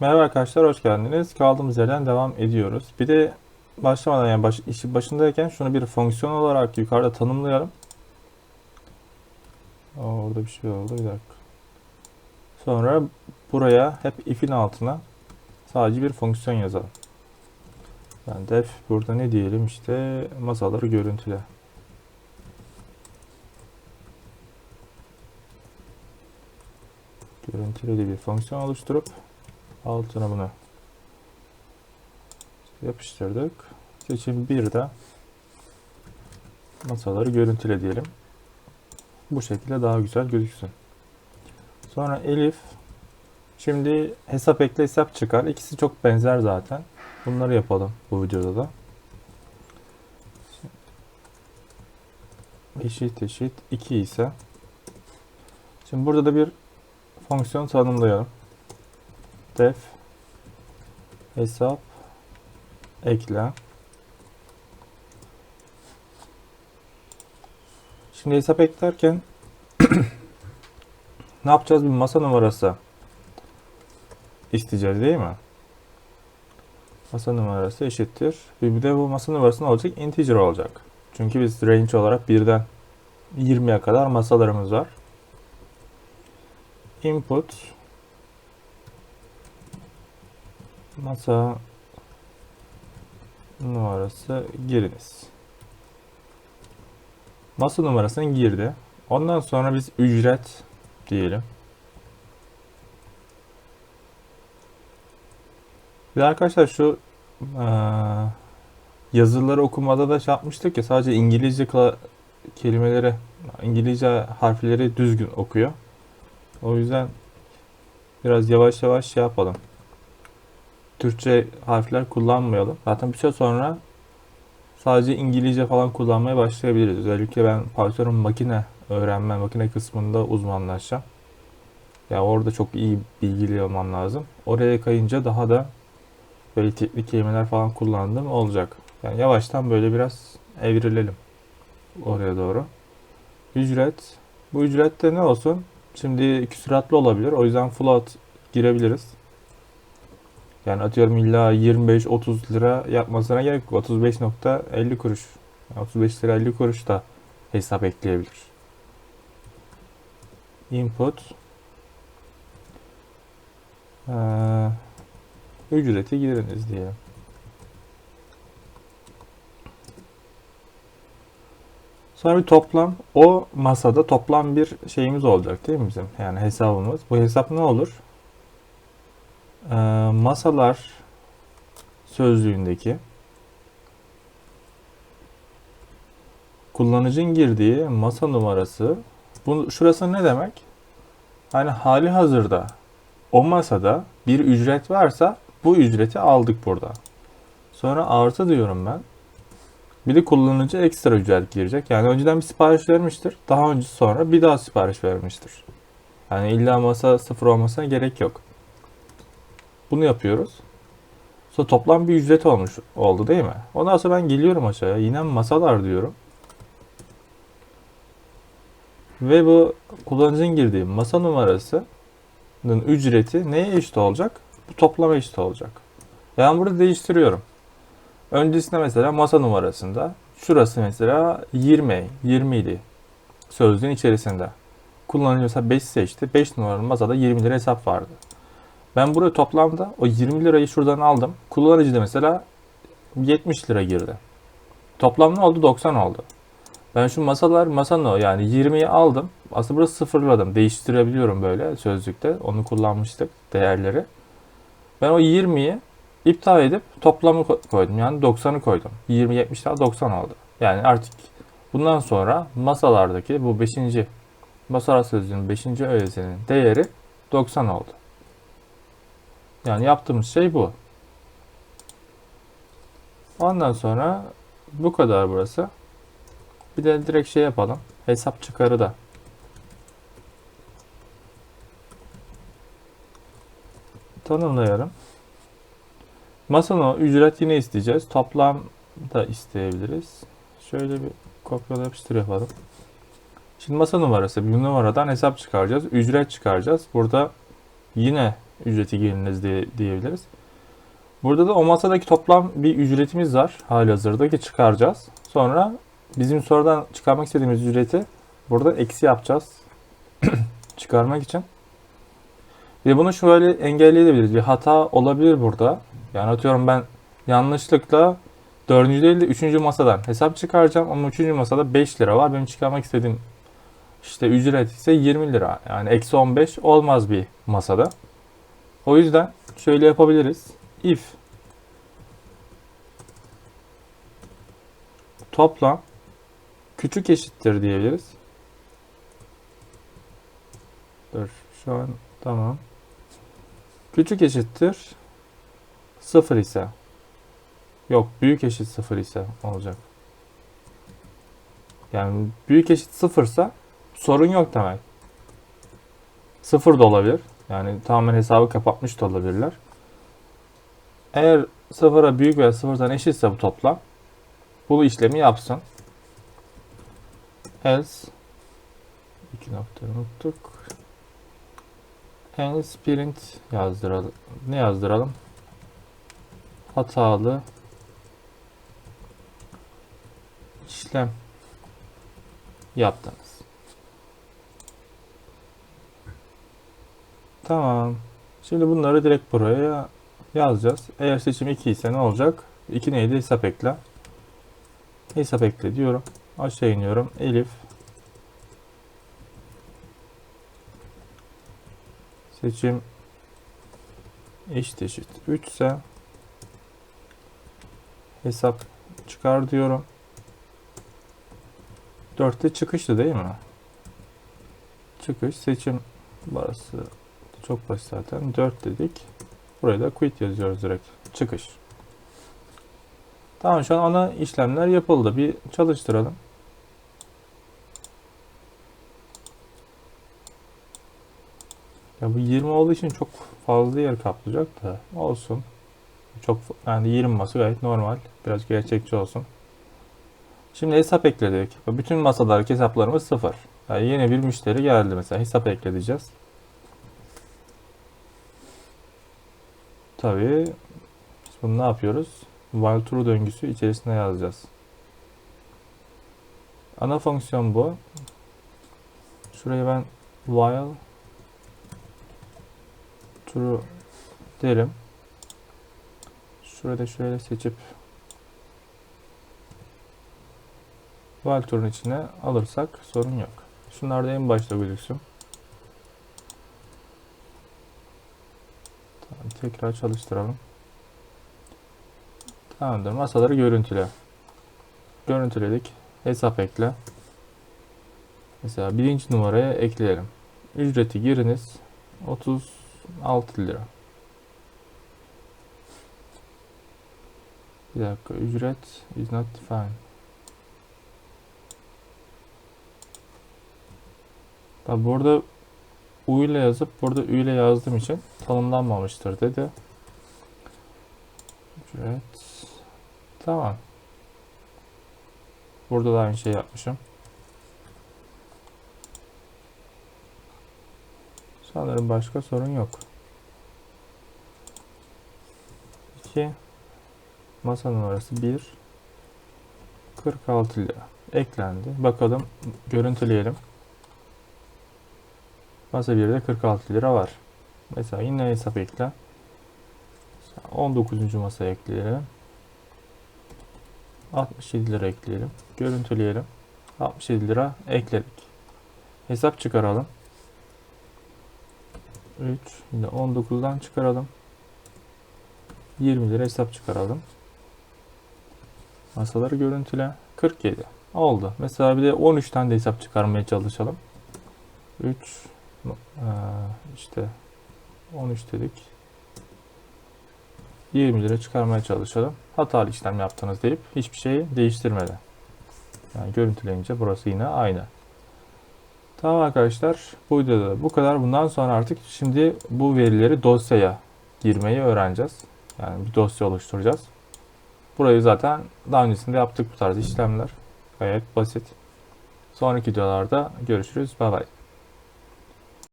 Merhaba arkadaşlar, hoş geldiniz. Kaldığımız yerden devam ediyoruz. Bir de başlamadan yani baş, işi başındayken şunu bir fonksiyon olarak yukarıda tanımlayalım. Orada bir şey oldu, bir dakika. Sonra buraya hep if'in altına sadece bir fonksiyon yazalım. Yani def burada ne diyelim işte masaları görüntüle. Görüntüledi bir fonksiyon oluşturup altına bunu yapıştırdık. Seçim 1'de masaları görüntüle diyelim. Bu şekilde daha güzel gözüksün. Sonra Elif şimdi hesap ekle hesap çıkar. İkisi çok benzer zaten. Bunları yapalım bu videoda da. Eşit eşit 2 ise Şimdi burada da bir fonksiyon tanımlayalım. Def hesap ekle. Şimdi hesap eklerken ne yapacağız? Bir masa numarası isteyeceğiz değil mi? Masa numarası eşittir. Bir de bu masa numarası ne olacak? Integer olacak. Çünkü biz range olarak birden 20'ye kadar masalarımız var. Input masa numarası giriniz. Masa numarasını girdi. Ondan sonra biz ücret diyelim. De arkadaşlar şu eee, yazıları okumada da şey yapmıştık ya sadece İngilizce kelimeleri, İngilizce harfleri düzgün okuyor. O yüzden biraz yavaş yavaş şey yapalım. Türkçe harfler kullanmayalım. Zaten bir süre sonra sadece İngilizce falan kullanmaya başlayabiliriz. Özellikle ben Python'un makine öğrenme, makine kısmında uzmanlaşacağım. Ya orada çok iyi bilgili olmam lazım. Oraya kayınca daha da böyle teknik kelimeler falan kullandığım olacak. Yani yavaştan böyle biraz evrilelim oraya doğru. Ücret. Bu ücret de ne olsun? Şimdi küsuratlı olabilir. O yüzden float girebiliriz. Yani atıyorum illa 25-30 lira yapmasına gerek yok. 35.50 kuruş. Yani 35 lira 50 kuruş da hesap ekleyebilir. Input. Ee, ücreti giriniz diye. Sonra bir toplam. O masada toplam bir şeyimiz olacak değil mi bizim? Yani hesabımız. Bu hesap ne olur? Ee, masalar sözlüğündeki kullanıcının girdiği masa numarası bu şurası ne demek? Hani hali hazırda o masada bir ücret varsa bu ücreti aldık burada. Sonra artı diyorum ben. Bir de kullanıcı ekstra ücret girecek. Yani önceden bir sipariş vermiştir. Daha önce sonra bir daha sipariş vermiştir. Yani illa masa sıfır olmasına gerek yok. Bunu yapıyoruz. Sonra toplam bir ücret olmuş oldu değil mi? Ondan sonra ben geliyorum aşağıya. Yine masalar diyorum. Ve bu kullanıcının girdiği masa numarasının ücreti neye eşit olacak? Bu toplama eşit olacak. Yani burada değiştiriyorum. Öncesinde mesela masa numarasında şurası mesela 20, 20 idi sözlüğün içerisinde. Kullanıcı mesela 5 seçti. 5 numaralı masada 20 lira hesap vardı. Ben buraya toplamda o 20 lirayı şuradan aldım. Kullanıcı da mesela 70 lira girdi. Toplam ne oldu? 90 oldu. Ben şu masalar masa no yani 20'yi aldım. Aslında burası sıfırladım. Değiştirebiliyorum böyle sözlükte. Onu kullanmıştık değerleri. Ben o 20'yi iptal edip toplamı ko- koydum. Yani 90'ı koydum. 20 70 daha 90 oldu. Yani artık bundan sonra masalardaki bu 5. masalar sözlüğünün 5. öğesinin değeri 90 oldu. Yani yaptığımız şey bu. Ondan sonra bu kadar burası. Bir de direkt şey yapalım. Hesap çıkarı da. Tanımlayalım. Masanın ücret yine isteyeceğiz. Toplam da isteyebiliriz. Şöyle bir kopyala yapıştır yapalım. Şimdi masa numarası. Bir numaradan hesap çıkaracağız. Ücret çıkaracağız. Burada yine ücreti giriniz diye, diyebiliriz. Burada da o masadaki toplam bir ücretimiz var halihazırda ki çıkaracağız. Sonra bizim sonradan çıkarmak istediğimiz ücreti burada eksi yapacağız. çıkarmak için. Bir de bunu şöyle engelleyebiliriz. Bir hata olabilir burada. Yani atıyorum ben yanlışlıkla dördüncü değil de üçüncü masadan hesap çıkaracağım ama üçüncü masada 5 lira var. Benim çıkarmak istediğim işte ücret ise 20 lira. Yani eksi 15 olmaz bir masada. O yüzden şöyle yapabiliriz. If toplam küçük eşittir diyebiliriz. Dur şu an tamam. Küçük eşittir 0 ise yok büyük eşit 0 ise olacak. Yani büyük eşit 0 ise sorun yok demek. 0 da olabilir. Yani tamamen hesabı kapatmış da olabilirler. Eğer 0'a büyük veya 0'dan eşitse bu toplam bu işlemi yapsın. Else iki nokta unuttuk. Else print yazdıralım. Ne yazdıralım? Hatalı işlem yaptınız. Tamam. Şimdi bunları direkt buraya yazacağız. Eğer seçim 2 ise ne olacak? 2 neydi? Hesap ekle. Hesap ekle diyorum. Aşağı iniyorum. Elif. Seçim eşit eşit 3 ise hesap çıkar diyorum. 4'te çıkıştı değil mi? Çıkış seçim burası çok basit zaten. 4 dedik. Buraya da quit yazıyoruz direkt. Çıkış. Tamam şu an ana işlemler yapıldı. Bir çalıştıralım. Ya bu 20 olduğu için çok fazla yer kaplayacak da olsun. Çok yani 20 masa gayet normal. Biraz gerçekçi olsun. Şimdi hesap ekledik. Bütün masadaki hesaplarımız sıfır. Yani yeni bir müşteri geldi mesela hesap ekledeceğiz. Tabii bunu ne yapıyoruz? While true döngüsü içerisine yazacağız. Ana fonksiyon bu. Şuraya ben while true derim. Şurada şöyle seçip while true'un içine alırsak sorun yok. Şunlar da en başta gözüksün. Tekrar çalıştıralım. Tamamdır. Masaları görüntüle. Görüntüledik. Hesap ekle. Mesela birinci numaraya ekleyelim. Ücreti giriniz. 36 lira. Bir dakika. Ücret is not defined. Tabi burada U ile yazıp burada Ü ile yazdığım için tanımlanmamıştır dedi. Ücret. Tamam. Burada da aynı şey yapmışım. Sanırım başka sorun yok. 2 Masa numarası 1 46 lira eklendi. Bakalım görüntüleyelim. Masa 1'de 46 lira var. Mesela yine hesap ekle. 19. masaya ekleyelim. 67 lira ekleyelim. Görüntüleyelim. 67 lira ekledik. Hesap çıkaralım. 3 yine 19'dan çıkaralım. 20 lira hesap çıkaralım. Masaları görüntüle. 47 oldu. Mesela bir de 13'ten de hesap çıkarmaya çalışalım. 3 işte 13 dedik. 20 lira çıkarmaya çalışalım. Hatalı işlem yaptınız deyip hiçbir şeyi değiştirmeden. Yani görüntüleyince burası yine aynı. Tamam arkadaşlar. Bu videoda bu kadar. Bundan sonra artık şimdi bu verileri dosyaya girmeyi öğreneceğiz. Yani bir dosya oluşturacağız. Burayı zaten daha öncesinde yaptık bu tarz işlemler. Gayet basit. Sonraki videolarda görüşürüz. Bay bay.